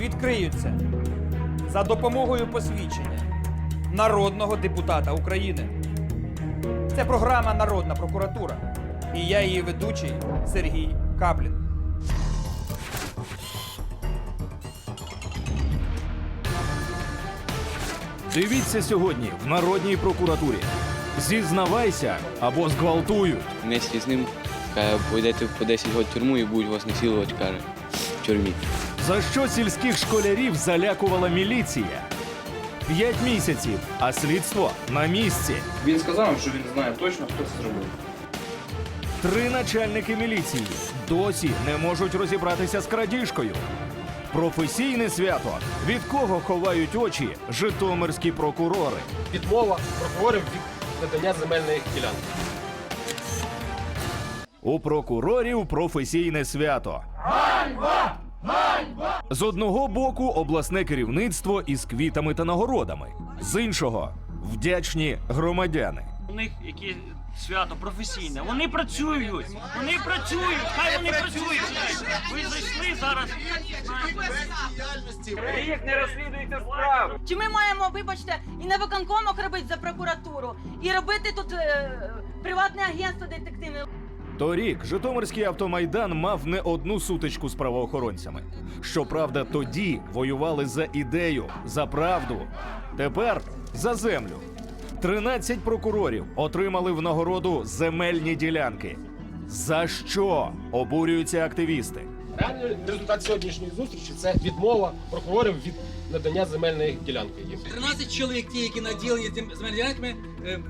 відкриються за допомогою посвідчення народного депутата України. Це програма Народна прокуратура. І я її ведучий Сергій Каплін. Дивіться сьогодні в Народній прокуратурі. Зізнавайся або зґвалтують. Вместе з ним пойдете по 10 років тюрму і будуть вас насилувати, каже, в тюрмі. За що сільських школярів залякувала міліція? П'ять місяців, а слідство на місці. Він сказав, що він знає точно, хто це зробив. Три начальники міліції досі не можуть розібратися з крадіжкою. Професійне свято. Від кого ховають очі житомирські прокурори? відмова прокурорів від надання земельних ділянок. У прокурорів професійне свято. Ганьба! Ганьба! З одного боку обласне керівництво із квітами та нагородами, з іншого вдячні громадяни. У них яке свято професійне. Вони працюють. Вони працюють. Хай вони працюють. Ви зайшли зараз. Чи ми маємо, вибачте, і на виконкомах робити за прокуратуру, і робити тут е, приватне агентство детективне? Торік Житомирський автомайдан мав не одну сутичку з правоохоронцями. Щоправда, тоді воювали за ідею, за правду. Тепер за землю. 13 прокурорів отримали в нагороду земельні ділянки. За що обурюються активісти? Реальний результат сьогоднішньої зустрічі це відмова прокурорів від надання земельної ділянки їм. 13 чоловік, ті, які наділені тим земельними,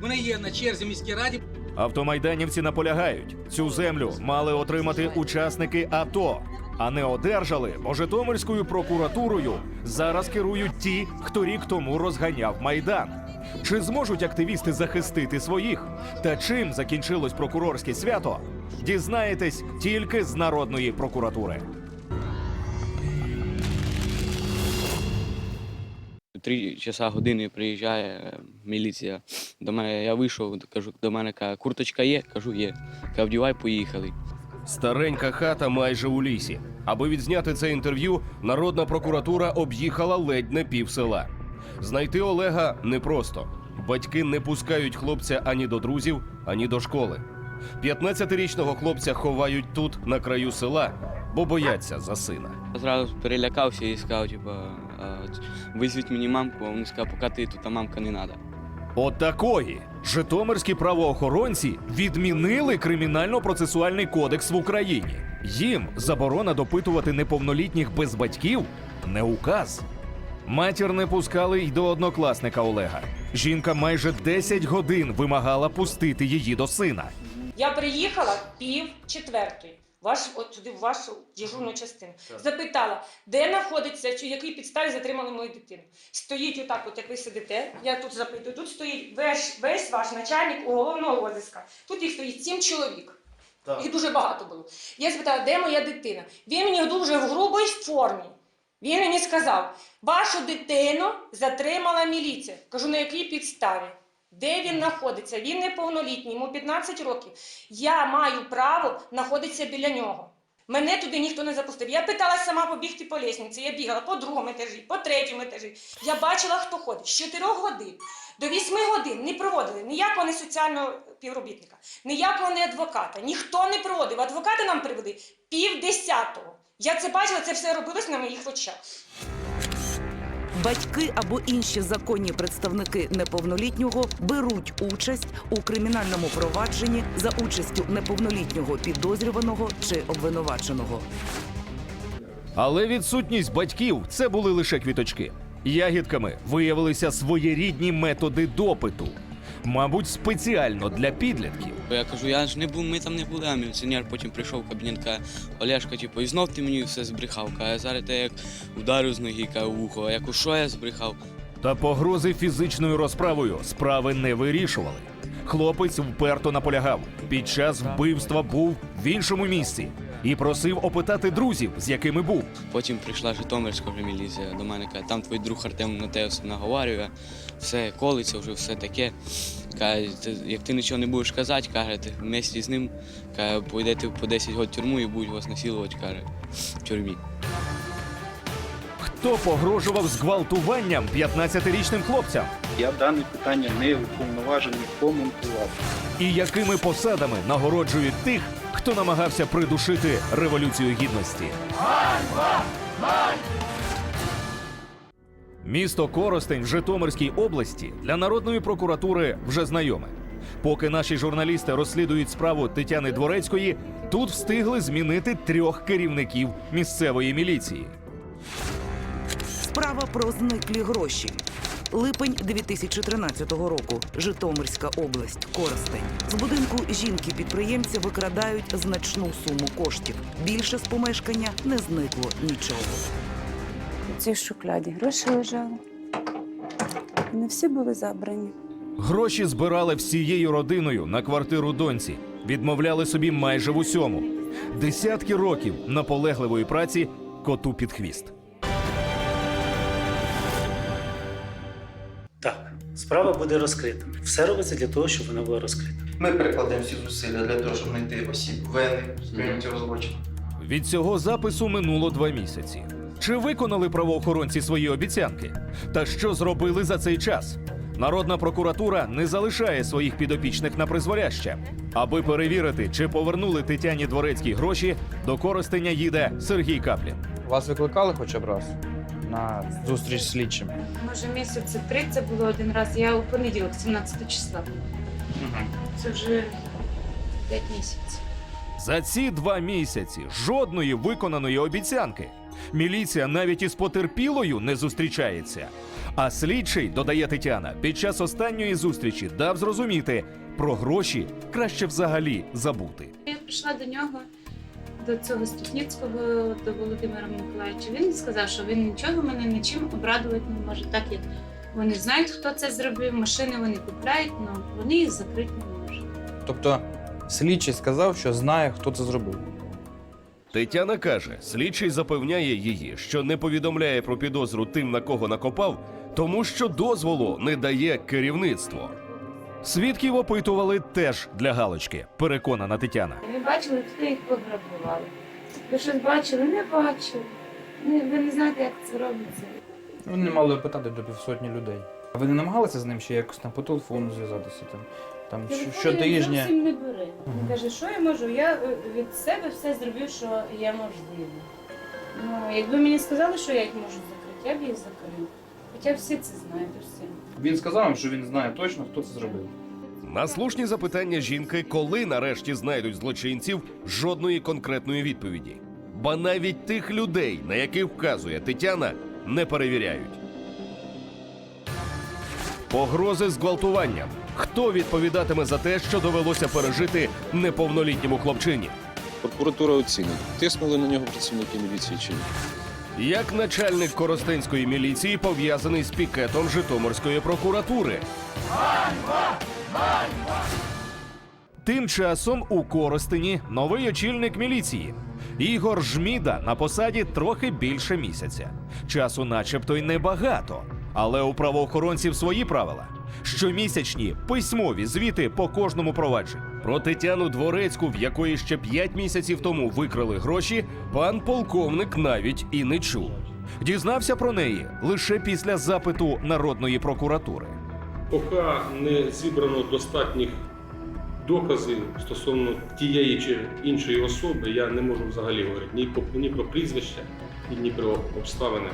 вони є на черзі в міській раді. Автомайданівці наполягають, цю землю мали отримати учасники АТО, а не одержали, бо Житомирською прокуратурою зараз керують ті, хто рік тому розганяв майдан. Чи зможуть активісти захистити своїх? Та чим закінчилось прокурорське свято? Дізнаєтесь тільки з народної прокуратури. Три часа години приїжджає е, міліція до мене. Я вийшов, кажу, до мене каже, курточка є? Кажу, є. Каже, вдівай, поїхали. Старенька хата майже у лісі. Аби відзняти це інтерв'ю, народна прокуратура об'їхала ледь не пів села. Знайти Олега непросто. Батьки не пускають хлопця ані до друзів, ані до школи. 15-річного хлопця ховають тут, на краю села, бо бояться за сина. Зразу перелякався і сказав, типу, визвіть мені мамку, а вони сказали, поки ти тут, а мамка не треба. От такої житомирські правоохоронці відмінили кримінально-процесуальний кодекс в Україні. Їм заборона допитувати неповнолітніх без батьків не указ. Матір не пускали й до однокласника Олега. Жінка майже 10 годин вимагала пустити її до сина. Я приїхала пів четвертої. Ваш от туди в вашу дежурну частину. Запитала, де знаходиться, чи в якій підставі затримали мою дитину. Стоїть отак, от як ви сидите. Я тут запитую. Тут стоїть весь, весь ваш начальник уголовного розіска. Тут їх стоїть сім чоловік. Їх дуже багато було. Я спитала, де моя дитина? Він мені дуже в грубій формі. Він мені сказав, вашу дитину затримала міліція. Кажу, на якій підставі? Де він знаходиться? Він неповнолітній, йому 15 років. Я маю право знаходитися біля нього. Мене туди ніхто не запустив. Я питалася сама побігти по лісниці. Я бігала по другому етажі, по третьому етажі. Я бачила, хто ходить. З 4 годин до 8 годин не проводили ніякого не соціального співробітника, ніякого не адвоката. Ніхто не проводив. Адвокати нам привели пів десятого. Я це бачила, це все робилось на моїх очах. Батьки або інші законні представники неповнолітнього беруть участь у кримінальному провадженні за участю неповнолітнього підозрюваного чи обвинуваченого. Але відсутність батьків це були лише квіточки. Ягідками виявилися своєрідні методи допиту. Мабуть, спеціально для підлітків. Я кажу, я ж не був, ми там не були, а міліціонер потім прийшов в кабінет, каже, Олешка, типу, і знов ти мені все збрехав. Каже, зараз я як ударю з ноги, каже, вухо, а як у що я збрехав? Та погрози фізичною розправою справи не вирішували. Хлопець вперто наполягав. Під час вбивства був в іншому місці і просив опитати друзів, з якими був. Потім прийшла Житомирська вже міліція до мене, каже, там твій друг Артем на тебе все наговарює, все колиться, вже все таке. Каже, як ти нічого не будеш казати, каже, ти вместе з ним каже, пойдете по 10 років тюрму і будуть вас насилувати, каже, в тюрмі. Хто погрожував зґвалтуванням 15-річним хлопцям? Я дане питання не уповноважений коментувати. І якими посадами нагороджують тих, хто намагався придушити революцію гідності? Місто Коростень в Житомирській області для народної прокуратури вже знайоме. Поки наші журналісти розслідують справу Тетяни Дворецької, тут встигли змінити трьох керівників місцевої міліції. Справа про зниклі гроші. Липень 2013 року. Житомирська область. Коростень. З будинку жінки-підприємці викрадають значну суму коштів. Більше з помешкання не зникло нічого. У цій шухляді гроші лежали. Не всі були забрані. Гроші збирали всією родиною на квартиру доньці, відмовляли собі майже в усьому. Десятки років наполегливої праці коту під хвіст. Справа буде розкрита. Все робиться для того, щоб вона була розкрита. Ми прикладемо всі зусилля для того, щоб знайти осіб вини цього злочину. Від цього запису минуло два місяці. Чи виконали правоохоронці свої обіцянки? Та що зробили за цей час? Народна прокуратура не залишає своїх підопічних на призволяще. Аби перевірити, чи повернули Тетяні Дворецькій гроші, до користення їде Сергій Каплін. Вас викликали хоча б раз на зустріч з слідчими? Може, місяці три це було один раз. Я у понеділок, 17 числа. Це вже 5 місяців. За ці два місяці жодної виконаної обіцянки. Міліція навіть із потерпілою не зустрічається. А слідчий, додає Тетяна, під час останньої зустрічі дав зрозуміти, про гроші краще взагалі забути. Я прийшла до нього, до цього Ступніцького, до Володимира Миколаївича. Він сказав, що він нічого мене нічим обрадувати не може, так як вони знають, хто це зробив, машини вони купляють, але вони їх закрити не можуть. Тобто слідчий сказав, що знає, хто це зробив. Тетяна каже, слідчий запевняє її, що не повідомляє про підозру тим, на кого накопав, тому що дозволу не дає керівництво. Свідків опитували теж для галочки, переконана Тетяна. Ви бачили, хто їх пограбували? Ви щось бачили? Не бачили. Ви не знаєте, як це робиться. Вони мали питати до півсотні людей. А ви не намагалися з ним ще якось там по телефону зв'язатися? Там, там щотижня? він зовсім не бере. Він каже, що я можу? Я е, від себе все зробив, що я можливо. Ну, якби мені сказали, що я їх можу закрити, я б їх закрив. Хоча всі це знають усі. Він сказав вам, що він знає точно, хто це зробив. На слушні запитання жінки, коли нарешті знайдуть злочинців, жодної конкретної відповіді. Ба навіть тих людей, на яких вказує Тетяна, не перевіряють. Погрози зґвалтуванням. Хто відповідатиме за те, що довелося пережити неповнолітньому хлопчині? Прокуратура оцінить, тиснули на нього працівники міліції чи ні. Як начальник Коростенської міліції пов'язаний з пікетом Житомирської прокуратури? Тим часом у Коростені новий очільник міліції. Ігор Жміда на посаді трохи більше місяця. Часу, начебто, й небагато. Але у правоохоронців свої правила. Щомісячні письмові звіти по кожному провадженню. Про Тетяну Дворецьку, в якої ще п'ять місяців тому викрали гроші, пан полковник навіть і не чув. Дізнався про неї лише після запиту народної прокуратури. Поки не зібрано достатніх доказів стосовно тієї чи іншої особи, я не можу взагалі говорити ні про, ні про прізвище, ні про обставини.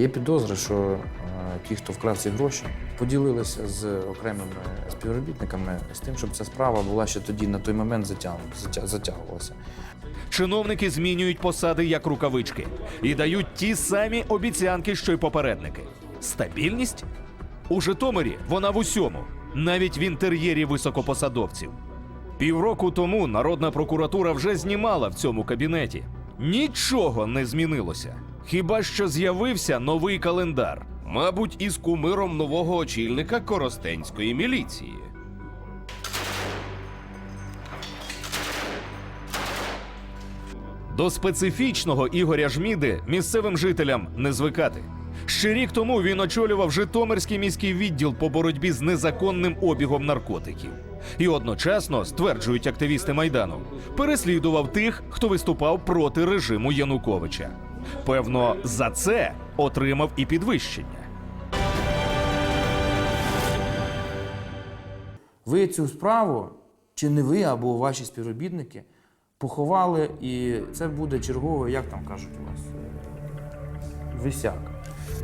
Є підозри, що е, ті, хто вкрав ці гроші, поділилися з окремими співробітниками з тим, щоб ця справа була ще тоді на той момент затягувалася. Чиновники змінюють посади як рукавички і дають ті самі обіцянки, що й попередники. Стабільність у Житомирі вона в усьому. навіть в інтер'єрі високопосадовців. Півроку тому народна прокуратура вже знімала в цьому кабінеті. Нічого не змінилося. Хіба що з'явився новий календар, мабуть, із кумиром нового очільника Коростенської міліції. До специфічного Ігоря Жміди місцевим жителям не звикати. Ще рік тому він очолював Житомирський міський відділ по боротьбі з незаконним обігом наркотиків. І одночасно, стверджують активісти Майдану, переслідував тих, хто виступав проти режиму Януковича. Певно, за це отримав і підвищення. Ви цю справу, чи не ви або ваші співробітники, поховали, і це буде черговий, як там кажуть у вас, висяк.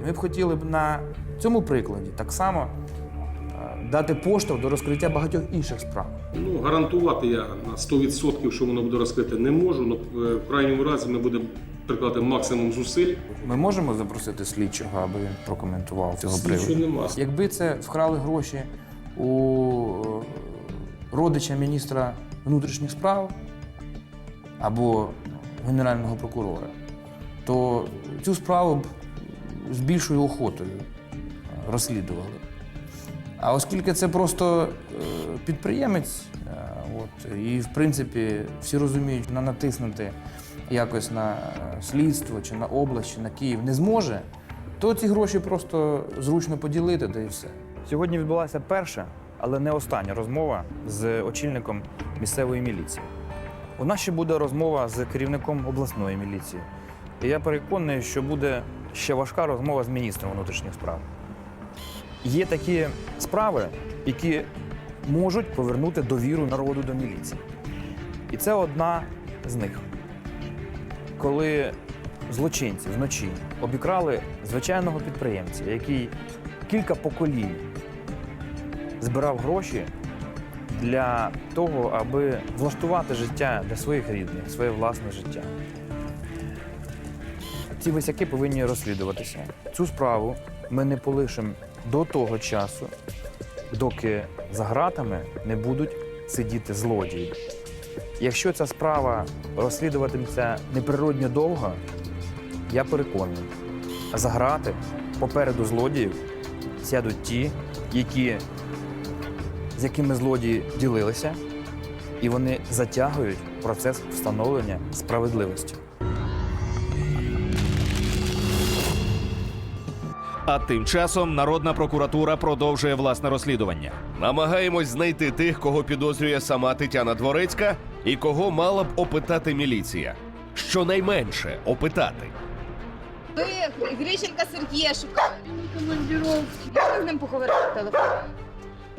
Ми б хотіли б на цьому прикладі так само е, дати поштовх до розкриття багатьох інших справ. Ну, гарантувати я на 100%, що воно буде розкрите, не можу. але в крайньому разі ми будемо прикладати максимум зусиль. Ми можемо запросити слідчого, аби він прокоментував цього приводу. нема. Якби це вкрали гроші у е, родича міністра внутрішніх справ або генерального прокурора, то цю справу б з більшою охотою е, розслідували. А оскільки це просто е, підприємець, от, і в принципі всі розуміють, на натиснути якось на е, слідство чи на область, чи на Київ не зможе, то ці гроші просто зручно поділити, та і все. Сьогодні відбулася перша, але не остання розмова з очільником місцевої міліції. У нас ще буде розмова з керівником обласної міліції. І я переконаний, що буде ще важка розмова з міністром внутрішніх справ. Є такі справи, які можуть повернути довіру народу до міліції. І це одна з них. Коли злочинці вночі обікрали звичайного підприємця, який кілька поколінь збирав гроші для того, аби влаштувати життя для своїх рідних, своє власне життя. Ці висяки повинні розслідуватися. Цю справу ми не полишимо до того часу, доки за ґратами не будуть сидіти злодії. Якщо ця справа розслідуватиметься неприродньо довго, я переконаний, за грати попереду злодіїв сядуть ті, які, з якими злодії ділилися, і вони затягують процес встановлення справедливості. А тим часом народна прокуратура продовжує власне розслідування. Намагаємось знайти тих, кого підозрює сама Тетяна Дворецька, і кого мала б опитати міліція. Щонайменше опитати. Ви Грищенка Сергія шукали. Ви з ним поговорили по телефону?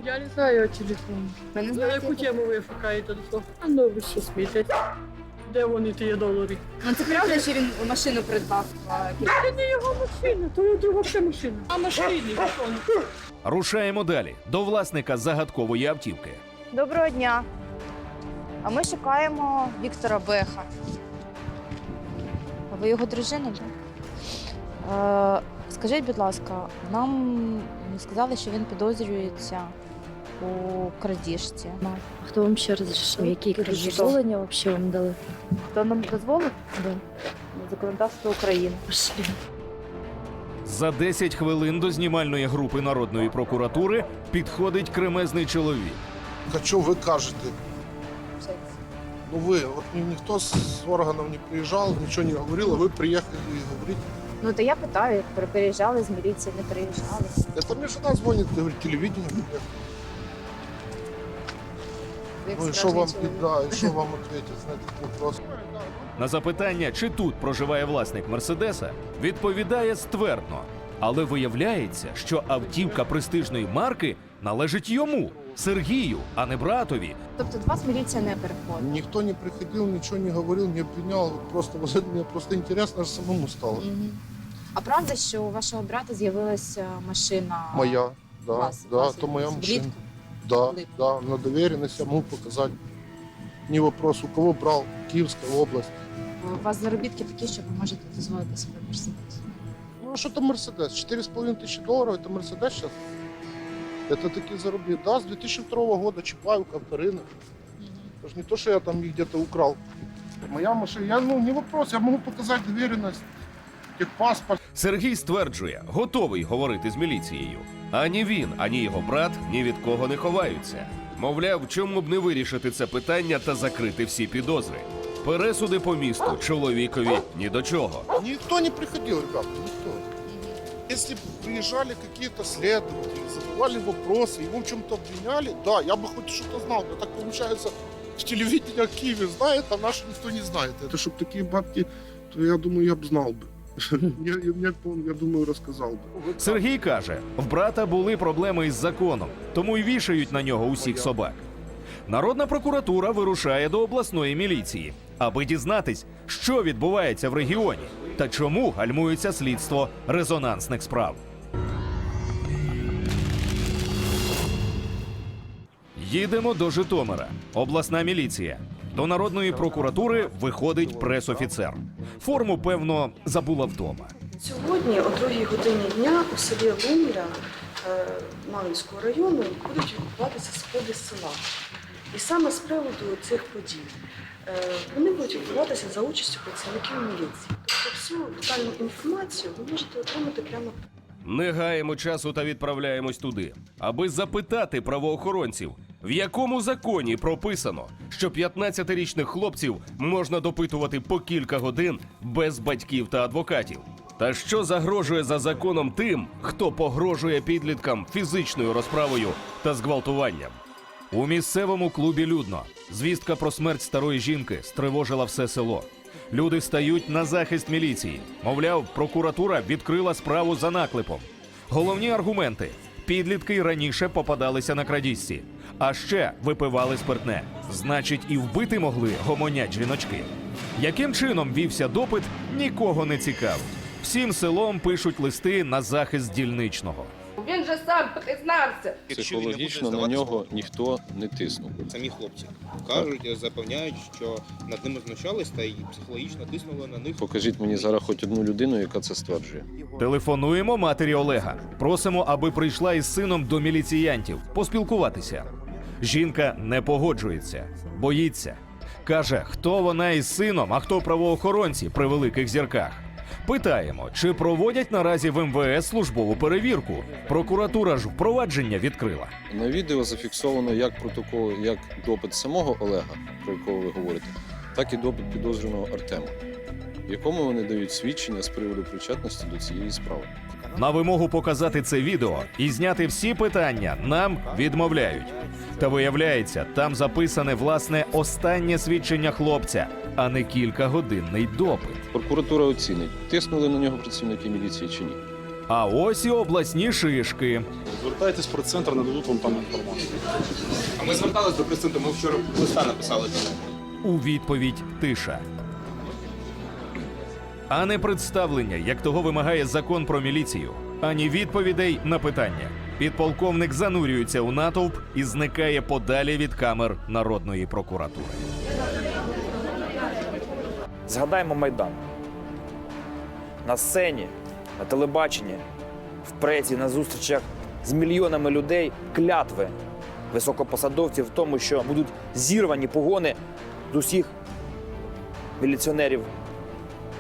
Я не знаю його телефон. Ви не На знаєте? яку тему ви шукаєте телефон? А ну ви що смієтесь? Де вони ті долари? Ну це правда, що він машину придбав? Це не його машина, то його друга ще машина. А машини. Рушаємо далі до власника загадкової автівки. Доброго дня. А ми шукаємо Віктора Беха. А ви його дружина, так? Е, скажіть, будь ласка, нам сказали, що він підозрюється у крадіжці. А хто вам ще розрішив? Які крадіжки? дозволення взагалі вам дали? Хто нам дозволив? Да. Законодавство України. Пошли. За 10 хвилин до знімальної групи народної прокуратури підходить кремезний чоловік. А що ви кажете? Ну ви, от ніхто з органів не приїжджав, нічого не говорив, а ви приїхали і говорите. Ну то я питаю, як переїжджали з міліції, не переїжджали. Это мне жена звонит, говорит, телевидение. приехало. Як Ну и что вам, чоловік. да, и что вам ответить на этот вопрос? На запитання, чи тут проживає власник Мерседеса, відповідає ствердно. Але виявляється, що автівка престижної марки належить йому, Сергію, а не братові. Тобто до вас міліція не переходить? Никто не приходил, ничего не говорил, не обвинял. Вот Просто вот это мне просто интересно аж самому стало. Мгм. А правда, що у вашого брата з'явилася машина? Моя, да, Вас- да, вас то моя влітку? машина. Да, Влітку. да, на доверенность я могу показать. Не вопрос, у кого брал, Киевская область. У вас заробітки такі, що ви можете дозволити собі мерседес. Ну а что там Мерседес? 4,5 тысячи долларов, это Мерседес сейчас? Это такие заработки. Да, с 2002 года Чапаев, Ковторина. Это ж не то, что я там их где-то украл. Моя машина, я, ну, не вопрос, я могу показать доверенность, техпаспорт. Сергій стверджує, готовий говорити з міліцією. Ані він, ані його брат ні від кого не ховаються. Мовляв, чому б не вирішити це питання та закрити всі підозри. Пересуди по місту чоловікові ні до чого. Никто не приходил, ребята, никто. Если бы приезжали какие-то следователи, задавали вопросы, его в чем-то обвиняли, да, я бы хоть что-то знал. Но так получается, телевидение о Киеве знает, а наш никто не знает. Это чтобы такие бабки, то я думаю, я бы знал бы. Я, я, я, я думаю, рассказал бы. Сергій каже, в брата були проблеми із законом, тому й вішають на нього усіх собак. Народна прокуратура вирушає до обласної міліції, аби дізнатись, що відбувається в регіоні та чому гальмується слідство резонансних справ. Їдемо до Житомира. Обласна міліція. До народної прокуратури виходить пресофіцер. Форму, певно, забула вдома. Сьогодні, о другій годині дня, у селі Лумля е, Малинського району будуть відбуватися сходи села. І саме з приводу цих подій е, вони будуть відбуватися за участю працівників міліції. Всю детальну інформацію ви можете отримати прямо Не гаємо часу та відправляємось туди, аби запитати правоохоронців, в якому законі прописано, що 15-річних хлопців можна допитувати по кілька годин без батьків та адвокатів. Та що загрожує за законом тим, хто погрожує підліткам фізичною розправою та зґвалтуванням? У місцевому клубі людно звістка про смерть старої жінки стривожила все село. Люди стають на захист міліції. Мовляв, прокуратура відкрила справу за наклепом. Головні аргументи: підлітки раніше попадалися на крадіжці, а ще випивали спиртне. Значить, і вбити могли гомонять жіночки. Яким чином вівся допит, нікого не цікавить. Всім селом пишуть листи на захист дільничного. Він же сам признався. Психологічно на нього ніхто не тиснув. Самі хлопці кажуть, запевняють, що над ними знущались та й психологічно тиснули на них. Покажіть мені зараз хоч одну людину, яка це стверджує. Телефонуємо матері Олега. Просимо, аби прийшла із сином до міліціянтів поспілкуватися. Жінка не погоджується, боїться. Каже, хто вона із сином, а хто правоохоронці при великих зірках. Питаємо, чи проводять наразі в МВС службову перевірку. Прокуратура ж впровадження відкрила. На відео зафіксовано як протокол, як допит самого Олега, про якого ви говорите, так і допит підозрюваного Артема, в якому вони дають свідчення з приводу причетності до цієї справи. На вимогу показати це відео і зняти всі питання нам відмовляють. Та виявляється, там записане власне останнє свідчення хлопця, а не кількагодинний допит. Прокуратура оцінить, тиснули на нього працівники міліції чи ні. А ось і обласні шишки. Звертайтесь в прес-центр, нададуть вам там інформацію. А ми звертались до прес-центру, ми вчора листа написали. У відповідь тиша. А не представлення, як того вимагає закон про міліцію, ані відповідей на питання. Підполковник занурюється у натовп і зникає подалі від камер народної прокуратури. Згадаймо Майдан. На сцені, на телебаченні, в пресі, на зустрічах з мільйонами людей клятви високопосадовців в тому, що будуть зірвані погони з усіх міліціонерів,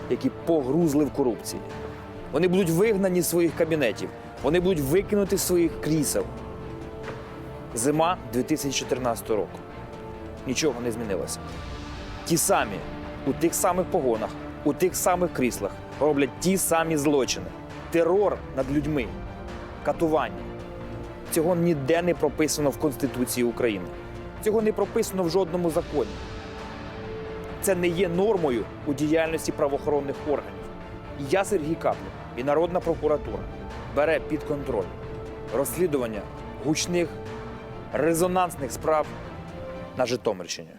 які погрузли в корупції. Вони будуть вигнані з своїх кабінетів, вони будуть викинуті з своїх крісел. Зима 2014 року. Нічого не змінилося. Ті самі у тих самих погонах, у тих самих кріслах роблять ті самі злочини. Терор над людьми, катування. Цього ніде не прописано в Конституції України. Цього не прописано в жодному законі. Це не є нормою у діяльності правоохоронних органів. Я, Сергій Каплін, і Народна прокуратура бере під контроль розслідування гучних резонансних справ на Житомирщині.